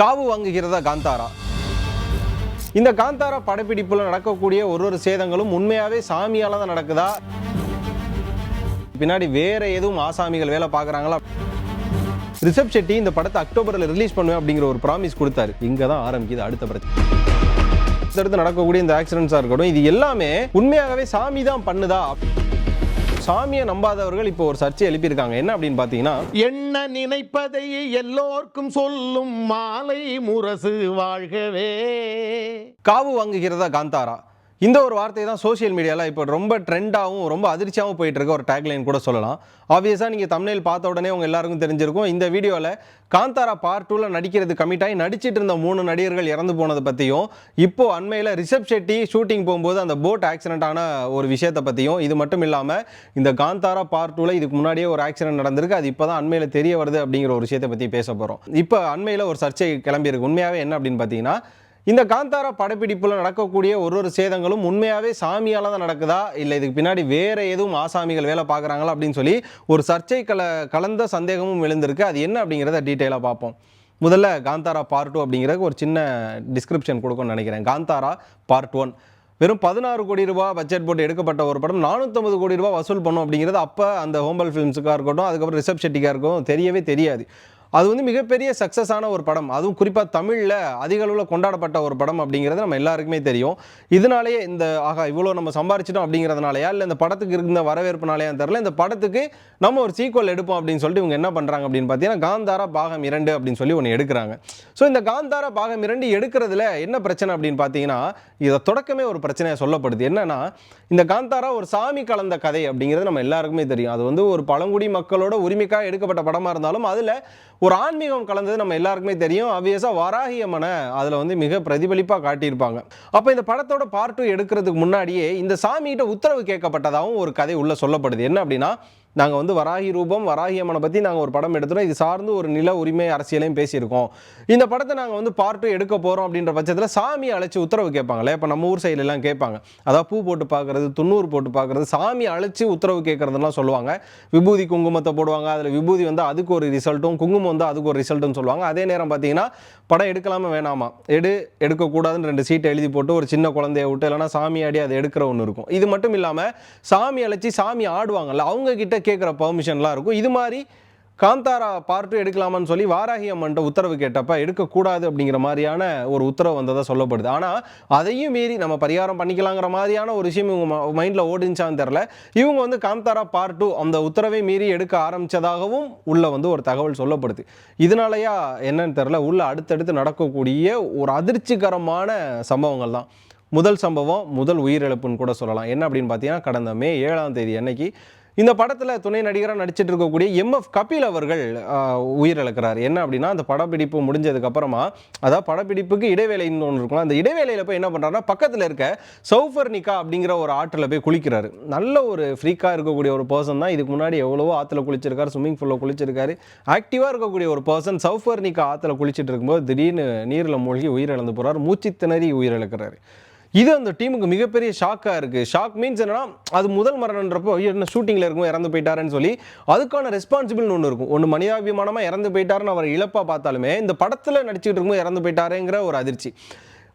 காவு வாங்குகிறதா காந்தாரா? இந்த காந்தாரா படப்பிடிப்புல நடக்கக்கூடிய ஒரு ஒரு சேதங்களும் உண்மையாவே சாமியால தான் நடக்குதா? பின்னாடி வேற எதுவும் ஆசாமிகள் வேலை பார்க்குறாங்களா? ரிஷப் செட்டி இந்த படத்தை அக்டோபரில் ரிலீஸ் பண்ணுவேன் அப்படிங்கிற ஒரு ப்ராமிஸ் கொடுத்தாரு. இங்கே தான் ஆரம்பிக்குது அடுத்த பிரச்சனை அடுத்தடுத்து நடக்கக்கூடிய இந்த ஆக்சிடென்ட்ஸாக இருக்கட்டும் இது எல்லாமே உண்மையாகவே சாமி தான் பண்ணுதா? சாமியை நம்பாதவர்கள் இப்போ ஒரு சர்ச்சை எழுப்பியிருக்காங்க. என்ன அப்படின்னு பார்த்தீங்கன்னா என்ன நினைப்பதை எல்லோர்க்கும் சொல்லும் மாலை முரசு வாழ்கவே. காவு வாங்குகிறதா காந்தாரா? இந்த ஒரு வார்த்தை தான் சோஷியல் மீடியாவில் இப்போ ரொம்ப ட்ரெண்டாகவும் ரொம்ப அதிர்ச்சியாகவும் போயிட்டு இருக்க ஒரு டேக்லைன் கூட சொல்லலாம். ஆப்வியஸாக நீங்கள் தமிழில் பார்த்த உடனே உங்கள் எல்லாருக்கும் தெரிஞ்சிருக்கும். இந்த வீடியோவில் காந்தாரா பார்ட் டூவில் நடிக்கிறது கமிட் நடிச்சிட்டு இருந்த மூணு நடிகர்கள் இறந்து போனதை பற்றியும் இப்போ அண்மையில் ரிஷப் ஷெட்டி ஷூட்டிங் போகும்போது அந்த போட் ஆக்சிடென்ட் ஆன ஒரு விஷயத்தை பற்றியும் இது மட்டும் இல்லாமல் இந்த காந்தாரா பார்ட் டூவில் இதுக்கு முன்னாடியே ஒரு ஆக்சிடென்ட் நடந்திருக்கு. அது இப்போ தான் அண்மையில் தெரிய வருது அப்படிங்கிற ஒரு விஷயத்தை பற்றி பேச போகிறோம் இப்போ அண்மையில் ஒரு சர்ச்சை கிளம்பியிருக்கு. உண்மையாகவே என்ன அப்படின்னு பார்த்தீங்கன்னா இந்த காந்தாரா படப்பிடிப்பில் நடக்கக்கூடிய ஒரு ஒரு சேதங்களும் உண்மையாகவே சாமியால் தான் நடக்குதா? இல்லை இதுக்கு பின்னாடி வேறு எதுவும் ஆசாமிகள் வேலை பார்க்குறாங்களா? அப்படின்னு சொல்லி ஒரு சர்ச்சை கல கலந்த சந்தேகமும் எழுந்திருக்கு. அது என்ன அப்படிங்கிறத டீட்டெயிலாக பார்ப்போம். முதல்ல காந்தாரா பார்ட் டூ அப்படிங்கிறதுக்கு ஒரு சின்ன டிஸ்கிரிப்ஷன் கொடுக்கணும்னு நினைக்கிறேன். Kantara part one. வெறும் பதினாறு கோடி ரூபா பட்ஜெட் போட்டு எடுக்கப்பட்ட ஒரு படம். நானூற்றம்பது கோடி ரூபாய் வசூல் பண்ணும் அப்படிங்கிறது அப்போ அந்த ஹோம்பல் ஃபிலிம்ஸுக்காக இருக்கட்டும் அதுக்கப்புறம் ரிஷப் ஷெட்டிக்காக இருக்கும் தெரியவே தெரியாது. அது வந்து மிகப்பெரிய சக்ஸஸான ஒரு படம். அதுவும் குறிப்பாக தமிழில் அதிக அளவில் கொண்டாடப்பட்ட ஒரு படம் அப்படிங்கிறது நம்ம எல்லாருக்குமே தெரியும். இதனாலேயே இந்த ஆகா இவ்வளோ நம்ம சம்பாரிச்சிட்டோம் அப்படிங்கிறதுனாலயா இல்லை இந்த படத்துக்கு இருந்த வரவேற்புனாலேயா தெரில இந்த படத்துக்கு நம்ம ஒரு சீக்வல் எடுப்போம் அப்படின்னு சொல்லிட்டு இவங்க என்ன பண்ணுறாங்க அப்படின்னு பார்த்தீங்கன்னா காந்தாரா பாகம் இரண்டு அப்படின்னு சொல்லி ஒன்று எடுக்கிறாங்க. ஸோ இந்த காந்தாரா பாகம் இரண்டு எடுக்கிறதுல என்ன பிரச்சனை அப்படின்னு பார்த்தீங்கன்னா இதை தொடக்கமே ஒரு பிரச்சனையாக சொல்லப்படுது. என்னன்னா இந்த காந்தாரா ஒரு சாமி கலந்த கதை அப்படிங்கிறது நம்ம எல்லாருக்குமே தெரியும். அது வந்து ஒரு பழங்குடி மக்களோட உரிமைக்காக எடுக்கப்பட்ட படமாக இருந்தாலும் அதில் ஒரு ஆன்மீகம் கலந்தது நம்ம எல்லாருக்குமே தெரியும். ஆப்வியஸாக வராகியம்மனை அதில் வந்து மிக பிரதிபலிப்பாக காட்டியிருப்பாங்க. அப்போ இந்த படத்தோட பார்ட் டூ எடுக்கிறதுக்கு முன்னாடியே இந்த சாமிகிட்ட உத்தரவு கேட்கப்பட்டதாகவும் ஒரு கதை உள்ள சொல்லப்படுது. என்ன அப்படின்னா நாங்கள் வந்து வராகி ரூபம் வராகி அம்மனை பற்றி நாங்கள் ஒரு படம் எடுத்துகிறோம் இது சார்ந்து ஒரு நில உரிமை அரசியலையும் பேசியிருக்கோம். இந்த படத்தை நாங்கள் வந்து பார்ட் எடுக்க போகிறோம் அப்படின்ற பட்சத்தில் சாமியை அழைச்சி உத்தரவு கேட்பாங்களே இப்போ நம்ம ஊர் சைடுல கேட்பாங்க. அதாவது பூ போட்டு பார்க்குறது துண்ணூறு போட்டு பார்க்குறது சாமி அழைச்சி உத்தரவு கேட்குறதுலாம் சொல்லுவாங்க. விபூதி குங்குமத்தை போடுவாங்க அதில் விபூதி வந்து அதுக்கு ஒரு ரிசல்ட்டும் குங்குமம் வந்து அதுக்கு ஒரு ரிசல்ட்டும் சொல்லுவாங்க. அதே நேரம் பார்த்தீங்கன்னா படம் எடுக்கலாமா வேணாமா? எடு எடுக்கக்கூடாதுன்னு ரெண்டு சீட்டை எழுதி போட்டு ஒரு சின்ன குழந்தைய விட்டு இல்லைன்னா சாமி ஆடி அதை எடுக்கிற ஒன்று இருக்கும். இது மட்டும் இல்லாமல் சாமி அழைச்சி சாமி ஆடுவாங்கல்ல அவங்க கிட்ட கேட்குற பர்மிஷன்லாம் இருக்கும். இது மாதிரி காந்தாரா பார்ட்டு எடுக்கலாமான்னு சொல்லி வாராகி அம்மன்ட்ட உத்தரவு கேட்டப்ப எடுக்கக்கூடாது அப்படிங்கிற மாதிரியான ஒரு உத்தரவு வந்ததாக சொல்லப்படுது. ஆனால் அதையும் மீறி நம்ம பரிகாரம் பண்ணிக்கலாங்கிற மாதிரியான ஒரு விஷயம் இவங்க மைண்டில் ஓடிஞ்சான்னு தெரில இவங்க வந்து காந்தாரா பார்ட் டூ அந்த உத்தரவை மீறி எடுக்க ஆரம்பிச்சதாகவும் உள்ளே வந்து ஒரு தகவல் சொல்லப்படுது. இதனாலயா என்னன்னு தெரில உள்ள அடுத்தடுத்து நடக்கக்கூடிய ஒரு அதிர்ச்சிகரமான சம்பவங்கள் தான். முதல் சம்பவம் முதல் உயிரிழப்புன்னு கூட சொல்லலாம். என்ன அப்படின்னு பார்த்தீங்கன்னா கடந்த மே ஏழாம் தேதி அன்னைக்கு இந்த படத்தில் துணை நடிகராக நடிச்சிட்டு இருக்கக்கூடிய எம்எஃப் கபில் அவர்கள் உயிரிழக்கிறார். என்ன அப்படின்னா அந்த படப்பிடிப்பு முடிஞ்சதுக்கப்புறமா அதாவது படப்பிடிப்புக்கு இடைவேளைன்னு ஒன்று இருக்கும் அந்த இடைவேளையில் போய் என்ன பண்ணுறாருன்னா பக்கத்தில் இருக்க சௌஃபர்னிகா அப்படிங்கிற ஒரு ஆற்றில் போய் குளிக்கிறாரு. நல்ல ஒரு ஃப்ரீக்காக இருக்கக்கூடிய ஒரு பர்சன் தான். இதுக்கு முன்னாடி எவ்வளவோ ஆற்றுல குளிச்சிருக்காரு ஸ்விம்மிங் ஃபூலில் குளிச்சிருக்காரு. ஆக்டிவாக இருக்கக்கூடிய ஒரு பர்சன் சௌஃபர்னிகா ஆற்றுல குளிச்சிட்டு இருக்கும்போது திடீர்னு நீரில் மூழ்கி உயிரிழந்து போகிறார் மூச்சு திணறி உயிரிழக்கிறாரு. இது அந்த டீமுக்கு மிகப்பெரிய ஷாக்காக இருக்குது ஷாக் மீன்ஸ் என்னன்னா அது முதல் மரணன்றப்போ ஐயோ என்ன ஷூட்டிங்கில் இருக்கும் இறந்து போயிட்டாருன்னு சொல்லி அதுக்கான ரெஸ்பான்சிபிள்னு ஒன்று இருக்கும். ஒன்று மனிதாபிமானமாக இறந்து போயிட்டாருன்னு அவர் இழப்பாக பார்த்தாலுமே இந்த படத்தில் நடிச்சுட்டு இருக்கும்போது இறந்து போயிட்டாருங்கிற ஒரு அதிர்ச்சி.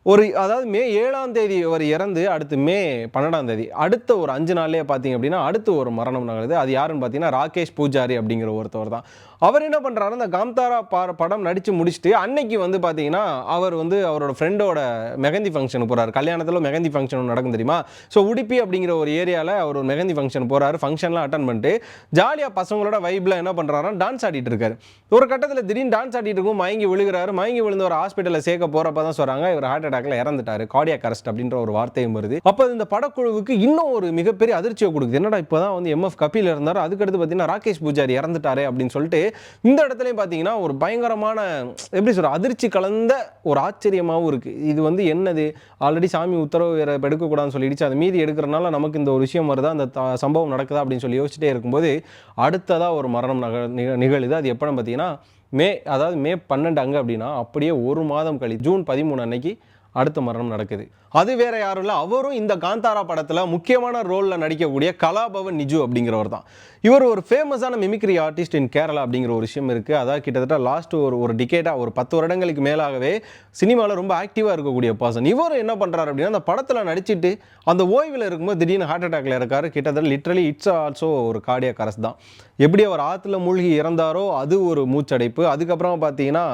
ஒரு அதாவது மே ஏழாம் தேதி அவர் இறந்து அடுத்து மே பன்னெண்டாம் தேதி அடுத்த ஒரு அஞ்சு நாள்லயே பார்த்தீங்க அப்படின்னா அடுத்து ஒரு மரணம் நகருது அது யாருன்னு பார்த்தீங்கன்னா ராகேஷ் பூஜாரி அப்படிங்கிற ஒருத்தவர் தான். அவர் என்ன பண்ணுறாரு அந்த காம்தாரா பா- படம் நடித்து முடிச்சுட்டு அன்னைக்கு வந்து பார்த்தீங்கன்னா அவர் வந்து அவரோட ஃப்ரெண்டோட மெகந்தி ஃபங்க்ஷன் போகிறார் கல்யாணத்தில் மெகந்தி ஃபங்க்ஷன் ஒன்று நடக்கும் தெரியுமா? ஸோ உடுப்பி அப்படிங்கிற ஒரு ஏரியாவில் அவர் ஒரு மெகந்தி ஃபங்க்ஷன் போகிறாரு ஃபங்க்ஷன்லாம் அட்டன் பண்ணிட்டு ஜாலியாக பசங்களோட வைப்பில் என்ன பண்ணுறாருன்னா டான்ஸ் ஆடிட்டு இருக்காரு. ஒரு கட்டத்தில் திடீர்னு டான்ஸ் ஆடிட்டு இருக்கும். மயங்கி விழுகிறாரு. மயங்கி விழுந்து ஒரு ஹாஸ்பிட்டலில் சேர்க்க போகிறப்ப தான் சொல்கிறாங்க இவர் ஹார்ட் அட்டாக்ல இறந்துட்டாரு. கார்டியாக் அரெஸ்ட் அப்படின்ற ஒரு வார்த்தையும் வருது. அப்போ இந்த படக்குழுவுக்கு இன்னும் ஒரு மிகப்பெரிய அதிர்ச்சியை கொடுக்குது. என்னடா இப்போ தான் வந்து எம்எஃப் கபில் இருந்தார் அதுக்கடுத்து பார்த்தீங்கன்னா ராகேஷ் பூஜாரி இறந்துட்டாரு அப்படின்னு சொல்லிட்டு இந்த இடத்துலையும் பார்த்தீங்கன்னா ஒரு பயங்கரமான எப்படி சொல்ற அதிர்ச்சி கலந்த ஒரு ஆச்சரியமாகவும் இருக்கு. இது வந்து என்னது? ஆல்ரெடி சாமி உத்தரவு வேற எடுக்கக்கூடாதுன்னு சொல்லிடுச்சு. அதை மீறி எடுக்கிறனால நமக்கு இந்த ஒரு விஷயம் வருதா? அந்த சம்பவம் நடக்குதா? அப்படின்னு சொல்லி யோசிச்சுட்டே இருக்கும்போது அடுத்ததாக ஒரு மரணம் நக நிக- நிகழுது. அது எப்போன்னு பார்த்தீங்கன்னா மே அதாவது மே பன்னெண்டு அங்கே அப்படின்னா அப்படியே ஒரு மாதம் கழி ஜூன் பதிமூணு அன்னைக்கு அடுத்த மரணம் நடக்குது. அது வேற யாரும் இல்லை. அவரும் இந்த காந்தாரா படத்தில் முக்கியமான ரோலில் நடிக்கக்கூடிய கலாபவன் நிஜு அப்படிங்கிறவர் தான். இவர் ஒரு ஃபேமஸான மிமிக்ரி ஆர்டிஸ்ட் இன் கேரளா அப்படிங்கிற ஒரு விஷயம் இருக்குது அதாவது கிட்டத்தட்ட லாஸ்ட் ஒரு ஒரு டிக்கெட்டாக ஒரு பத்து வருடங்களுக்கு மேலாகவே சினிமாவில் ரொம்ப ஆக்டிவாக இருக்கக்கூடிய பர்சன் இவர் என்ன பண்ணுறாரு அப்படின்னா அந்த படத்தில் நடிச்சிட்டு அந்த ஓய்வில் இருக்கும்போது திடீர்னு ஹார்ட் அட்டாக்ல இருக்காரு. கிட்டத்தட்ட லிட்ரலி இட்ஸ் ஆல்சோ ஒரு கார்டியாக் அரசு தான். எப்படி அவர் ஆற்றுல மூழ்கி இறந்தாரோ அது ஒரு மூச்சடைப்பு. அதுக்கப்புறமா பார்த்தீங்கன்னா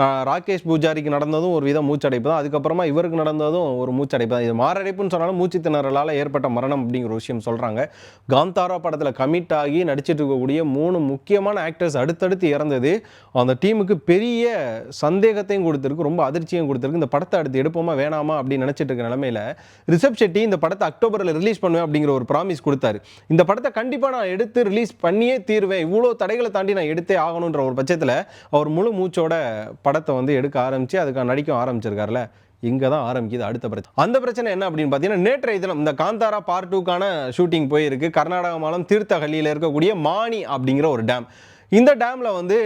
நான் ராகேஷ் பூஜாரிக்கு நடந்ததும் ஒரு வித மூச்சடைப்பு தான். அதுக்கப்புறமா இவருக்கு நடந்ததும் ஒரு மூச்சடைப்பு தான். இது மாரடைப்புன்னு சொன்னாலும் மூச்சு திணறலால் ஏற்பட்ட மரணம் அப்படிங்கிற ஒரு விஷயம் சொல்கிறாங்க காந்தாரா படத்தில் கமிட் ஆகி நடிச்சிட்டு இருக்கக்கூடிய மூணு முக்கியமான ஆக்டர்ஸ் அடுத்தடுத்து இறந்தது. அந்த டீமுக்கு பெரிய சந்தேகத்தையும் கொடுத்துருக்கு ரொம்ப அதிர்ச்சியும் கொடுத்துருக்கு. இந்த படத்தை அடுத்து எடுப்போமா வேணாமா அப்படின்னு நினச்சிட்டு இருக்க நிலமையில ரிஷப் செட்டி இந்த படத்தை அக்டோபரில் ரிலீஸ் பண்ணுவேன் அப்படிங்கிற ஒரு ப்ராமிஸ் கொடுத்தாரு. இந்த படத்தை கண்டிப்பாக நான் எடுத்து ரிலீஸ் பண்ணியே தீருவேன். இவ்வளோ தடைகளை தாண்டி நான் எடுத்தே ஆகணுன்ற ஒரு பட்சத்தில் அவர் முழு மூச்சோட படத்தை வந்து எடுக்க ஆரம்பித்து அதுக்காக நடிக்க ஆரம்பிச்சிருக்காருல. இங்கே தான் ஆரம்பிக்குது அடுத்த பிரச்சனை. அந்த பிரச்சனை என்ன அப்படின்னு பார்த்தீங்கன்னா நேற்றைய தினம் இந்த காந்தாரா பார்ட் டூக்கான ஷூட்டிங் போயிருக்கு. கர்நாடக மாநிலம் தீர்த்தஹள்ளியில் இருக்கக்கூடிய மாணி அப்படிங்கிற ஒரு டேம் இந்த டேமில் வந்து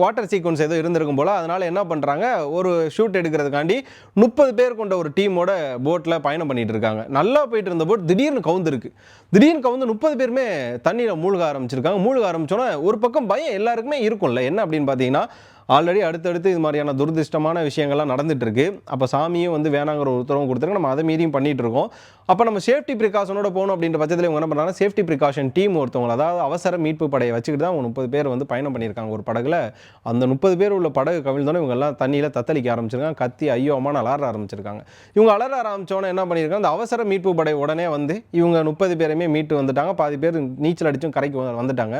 வாட்டர் சீக்வன்ஸ் ஏதோ இருந்திருக்கும் போல். அதனால் என்ன பண்ணுறாங்க ஒரு ஷூட் எடுக்கிறதுக்காண்டி முப்பது பேர் கொண்ட ஒரு டீமோட போட்டில் பயணம் பண்ணிகிட்டு இருக்காங்க. நல்லா போயிட்டு இருந்த போட் திடீர்னு கவுந்துருக்கு. திடீர்னு கவுந்து முப்பது பேருமே தண்ணியில் மூழ்க ஆரம்பிச்சிருக்காங்க. மூழ்க ஆரம்பிச்சோன்னே ஒரு பக்கம் பயம் எல்லாருக்குமே இருக்கும்ல. என்ன அப்படின்னு பார்த்தீங்கன்னா ஆல்ரெடி அடுத்தடுத்து இது மாதிரியான துரதிருஷ்டமான விஷயங்கள்லாம் நடந்துகிட்ருக்கு அப்போ சாமியும் வந்து வேணாங்கிற ஒரு உத்தரவும் கொடுத்துருக்கு. நம்ம அதை மீறியும் பண்ணிகிட்டு இருக்கோம் அப்போ நம்ம சேஃப்டி ப்ரிகாஷனோட போகணும் அப்படின்ற பட்சத்தில் இவங்க என்ன பண்ணுறாங்க சேஃப்டி ப்ரிகாஷன் டீம் ஒருத்தவங்க அதாவது அவசர மீட்பு படையை வச்சுக்கிட்டு தான் அவங்க முப்பது பேர் வந்து பயணம் பண்ணியிருக்காங்க ஒரு படகுல. அந்த முப்பது பேர் உள்ள படகு கவிழ்ந்தோன்னே இவங்க எல்லாம் தண்ணியில் தத்தளிக்க ஆரம்பிச்சிருக்காங்க. கத்தி ஐயோ அம்மான்னு அலற ஆரம்பிச்சிருக்காங்க. இவங்க அலற ஆரம்பிச்சோன்னே என்ன பண்ணியிருக்காங்க அந்த அவசர மீட்பு படை உடனே வந்து இவங்க முப்பது பேரையுமே மீட்டு வந்துட்டாங்க. பாதி பேர் நீச்சல் அடிச்சும் கரைக்கு வந்துட்டாங்க.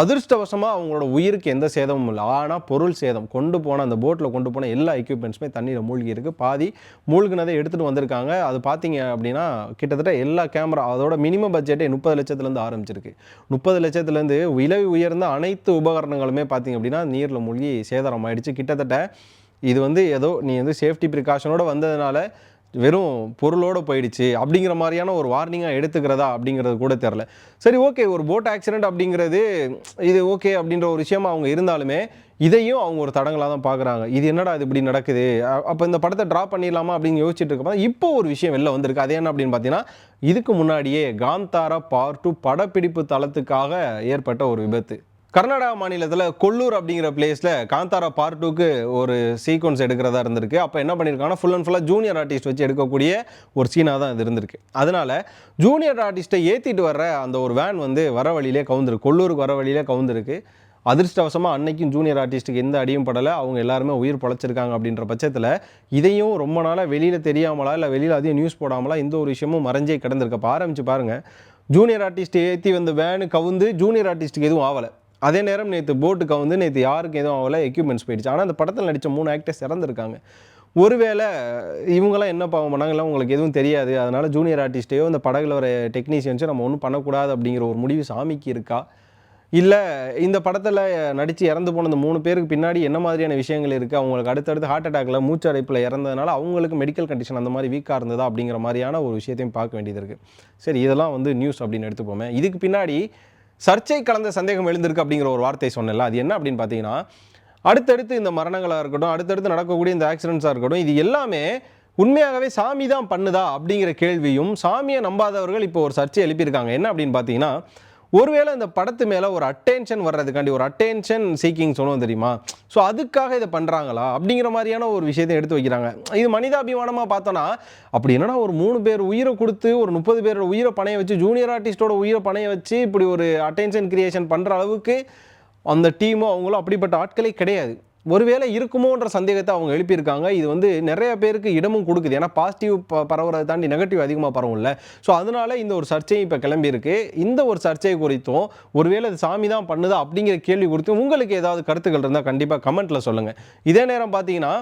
அதிர்ஷ்டவசமாக அவங்களோட உயிருக்கு எந்த சேதமும் இல்லை. ஆனால் பொருள் சேதம் கொண்டு போன அந்த போட்டில் கொண்டு போன எல்லா எக்யூப்மெண்ட்ஸுமே தண்ணியில் மூழ்கி இருக்கு. பாதி மூழ்கினதை எடுத்துகிட்டு வந்திருக்காங்க. அது பார்த்தீங்க அப்படின்னா கிட்டத்தட்ட எல்லா கேமரா அதோட மினிமம் பட்ஜெட்டே முப்பது லட்சத்துலேருந்து ஆரம்பிச்சிருக்கு. முப்பது லட்சத்துலேருந்து விலை உயர்ந்த அனைத்து உபகரணங்களுமே பார்த்தீங்க அப்படின்னா நீரில் மூழ்கி சேதாரம் ஆயிடுச்சு கிட்டத்தட்ட இது வந்து ஏதோ நீ வந்து சேஃப்டி ப்ரிகாஷனோட வந்ததுனால வெறும் பொருளோடு போயிடுச்சு அப்படிங்கிற மாதிரியான ஒரு வார்னிங்காக எடுத்துக்கிறதா அப்படிங்கிறது கூட தெரில சரி ஓகே ஒரு போட் ஆக்சிடென்ட் அப்படிங்கிறது இது ஓகே அப்படின்ற ஒரு விஷயமா அவங்க இருந்தாலுமே இதையும் அவங்க ஒரு தடங்களாக தான் பார்க்குறாங்க இது என்னடா இது இப்படி நடக்குது? அப்போ இந்த படத்தை ட்ரா பண்ணிடலாமா அப்படின்னு யோசிச்சுட்டு இருக்கப்போ இப்போ ஒரு விஷயம் வெளில வந்திருக்கு. அது என்ன அப்படின்னு பார்த்தீங்கன்னா இதுக்கு முன்னாடியே காந்தாரா பார்ட் டூ படப்பிடிப்பு தளத்துக்காக ஏற்பட்ட ஒரு விபத்து. கர்நாடகா மாநிலத்தில் கொல்லூர் அப்படிங்கிற பிளேஸில் காந்தாரா பார்ட் டூக்கு ஒரு சீக்வன்ஸ் எடுக்கிறதா இருந்திருக்கு. அப்போ என்ன பண்ணியிருக்காங்கன்னா ஃபுல் அண்ட் ஃபுல்லாக ஜூனியர் ஆர்டிஸ்ட் வச்சு எடுக்கக்கூடிய ஒரு சீனாக தான் இது இருந்திருக்கு. அதனால் ஜூனியர் ஆர்டிஸ்ட்டை ஏற்றிட்டு வர்ற அந்த ஒரு வேன் வந்து வர வழியிலே கவுந்துருக்கு கொல்லூருக்கு வர வழியிலே கவுந்துருக்கு. அதிர்ஷ்டவசமாக அன்னைக்கும் ஜூனியர் ஆர்டிஸ்ட்டுக்கு எந்த அடியும் படலை. அவங்க எல்லாருமே உயிர் பழச்சிருக்காங்க அப்படின்ற பட்சத்தில் இதையும் ரொம்ப நாளாக வெளியில் தெரியாமலா இல்லை வெளியில் அதையும் நியூஸ் போடாமலா எந்த ஒரு விஷயமும் மறைஞ்சே கிடந்திருக்கு. அப்போ பாருங்கள் ஜூனியர் ஆர்டிஸ்ட் ஏற்றி வந்த வேனு கவுந்து ஜூனியர் ஆர்டிஸ்ட்டுக்கு எதுவும் ஆகலை அதே நேரம் நேற்று போட்டுக்கு வந்து நேற்று யாருக்கு எதுவும் ஆகலை எக்யூப்மெண்ட்ஸ் போயிடுச்சு. ஆனால் அந்த படத்தில் நடித்த மூணு ஆக்டர்ஸ் இறந்துருக்காங்க. ஒருவேளை இவங்கெல்லாம் என்ன பாவம் பண்ணாங்களா உங்களுக்கு எதுவும் தெரியாது. அதனால் ஜூனியர் ஆர்டிஸ்ட்டையோ இந்த படகுல வர டெக்னீஷியன்ஸோ நம்ம ஒன்றும் பண்ணக்கூடாது அப்படிங்கிற ஒரு முடிவு சாமிக்கு இருக்கா? இல்லை இந்த படத்தில் நடித்து இறந்து போன அந்த மூணு பேருக்கு பின்னாடி என்ன மாதிரியான விஷயங்கள் இருக்குது அவங்களுக்கு அடுத்தடுத்து ஹார்ட் அட்டாக்ல மூச்சடைப்பில் இறந்ததுனால அவங்களுக்கு மெடிக்கல் கண்டிஷன் அந்த மாதிரி வீக்காக இருந்ததா அப்படிங்கிற மாதிரியான ஒரு விஷயத்தையும் பார்க்க வேண்டியது இருக்குது சரி இதெல்லாம் வந்து நியூஸ் அப்படின்னு எடுத்துப்போமே. இதுக்கு பின்னாடி சர்ச்சை கலந்த சந்தேகம் எழுந்திருக்கு அப்படிங்கிற ஒரு வார்த்தை சொன்னல அது என்ன அப்படின்னு பார்த்தீங்கன்னா அடுத்தடுத்து இந்த மரணங்களாக இருக்கட்டும் அடுத்தடுத்து நடக்கக்கூடிய இந்த ஆக்சிடென்ட்ஸாக இருக்கட்டும் இது எல்லாமே உண்மையாகவே சாமி தான் பண்ணுதா அப்படிங்கிற கேள்வியும் சாமியை நம்பாதவர்கள் இப்போ ஒரு சர்ச்சை எழுப்பியிருக்காங்க. என்ன அப்படின்னு பார்த்தீங்கன்னா ஒருவேளை இந்த படத்து மேலே ஒரு அட்டென்ஷன் வர்றதுக்காண்டி ஒரு அட்டென்ஷன் சீக்கிங் சொல்லுவோம் தெரியுமா? ஸோ அதுக்காக இதை பண்ணுறாங்களா அப்படிங்கிற மாதிரியான ஒரு விஷயத்தை எடுத்து வைக்கிறாங்க. இது மனிதாபிமானமாக பார்த்தோன்னா அப்படி என்னன்னா ஒரு மூணு பேர் உயிரை கொடுத்து ஒரு முப்பது பேரோட உயிரை பணைய வச்சு ஜூனியர் ஆர்டிஸ்டோட உயிரை பணைய வச்சு இப்படி ஒரு அட்டென்ஷன் கிரியேஷன் பண்ணுற அளவுக்கு அந்த டீமும் அவங்களும் அப்படிப்பட்ட ஆட்களே கிடையாது. ஒருவேளை இருக்குமோன்ற சந்தேகத்தை அவங்க எழுப்பியிருக்காங்க. இது வந்து நிறைய பேருக்கு இடமும் கொடுக்குது. ஏன்னா பாசிட்டிவ் பரவுறதை தாண்டி நெகட்டிவ் அதிகமாக பரவும்ல. ஸோ அதனால இந்த ஒரு சர்ச்சையும் இப்போ கிளம்பியிருக்கு. இந்த ஒரு சர்ச்சை குறித்தும் ஒருவேளை இது சாமி தான் பண்ணுதா அப்படிங்கிற கேள்வி குறித்தும் உங்களுக்கு ஏதாவது கருத்துக்கள் இருந்தால் கண்டிப்பாக கமெண்ட்டில் சொல்லுங்கள் இதே நேரம் பார்த்தீங்கன்னா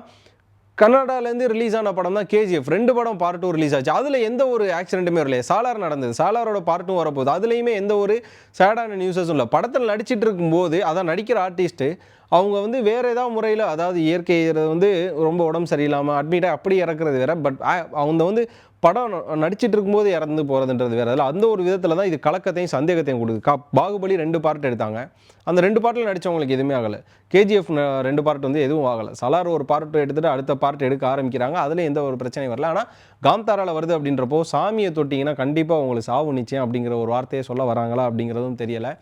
கன்னடாலேருந்து ரிலீஸ் ஆன படம் தான் கேஜிஎஃப் ரெண்டு படம் பார்ட் டூ ரிலீஸ் ஆச்சு. அதில் எந்த ஒரு ஆக்சிடென்ட்டுமே வரல சாலார் நடந்தது. சாலாரோட பார்ட் டூ வரப்போகுது. அதுலேயுமே எந்த ஒரு சேடான நியூஸஸும் இல்லை. படத்தில் நடிச்சிட்டு இருக்கும்போது அதான் நடிக்கிற ஆர்டிஸ்ட்டு அவங்க வந்து வேறு ஏதாவது முறையில் அதாவது இயற்கை வந்து ரொம்ப உடம்பு சரியில்லாமல் அட்மிட்டாக அப்படி இறக்குறது வேற. பட் அவங்க வந்து படம் நடிச்சிட்டு இருக்கும்போது இறந்து போகிறதுன்றது வேறு. அதில் அந்த ஒரு விதத்தில் தான் இது கலக்கத்தையும் சந்தேகத்தையும் கொடுக்குது. கா பாகுபலி ரெண்டு பார்ட் எடுத்தாங்க. அந்த ரெண்டு பார்ட்டில் நடித்தவங்களுக்கு எதுவுமே ஆகலை. கேஜிஎஃப் ரெண்டு பார்ட் வந்து எதுவும் ஆகலை. சலார் ஒரு பார்ட் எடுத்துகிட்டு அடுத்த பார்ட் எடுக்க ஆரம்பிக்கிறாங்க. அதில் எந்த ஒரு பிரச்சனையும் வரல. ஆனால் காந்தாராவில் வருது அப்படின்றப்போ சாமியை தொட்டிங்கன்னா கண்டிப்பாக உங்களுக்கு சாவு நிச்சயம் அப்படிங்கிற ஒரு வார்த்தையை சொல்ல வராங்களா அப்படிங்கிறதும் தெரியலை.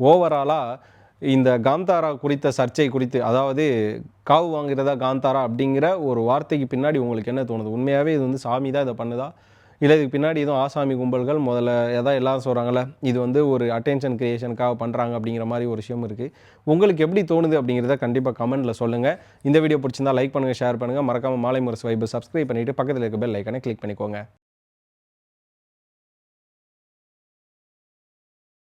ஓவராலாக இந்த காந்தாரா குறித்த சர்ச்சை குறித்து அதாவது காவு வாங்குறதா காந்தாரா அப்படிங்கிற ஒரு வார்த்தைக்கு பின்னாடி உங்களுக்கு என்ன தோணுது? உண்மையாகவே இது வந்து சாமி தான் இதை பண்ணுதா? இல்லை இதுக்கு பின்னாடி எதுவும் ஆசாமி கும்பல்கள் முதல்ல எதாவது எல்லாரும் சொல்கிறாங்களே இது வந்து ஒரு அட்டென்ஷன் கிரியேஷனுக்காக பண்ணுறாங்க அப்படிங்கிற மாதிரி ஒரு விஷயம் இருக்குது உங்களுக்கு எப்படி தோணுது அப்படிங்கிறத கண்டிப்பாக கமெண்ட்டில் சொல்லுங்கள் இந்த வீடியோ பிடிச்சிருந்தா லைக் பண்ணுங்கள் ஷேர் பண்ணுங்கள் மறக்காமல் மாலை முரசு வைப்பு சப்ஸ்கிரைப் பண்ணிவிட்டு பக்கத்தில் இருக்க பெல் ஐக்கனை கிளிக் பண்ணிக்கோங்க.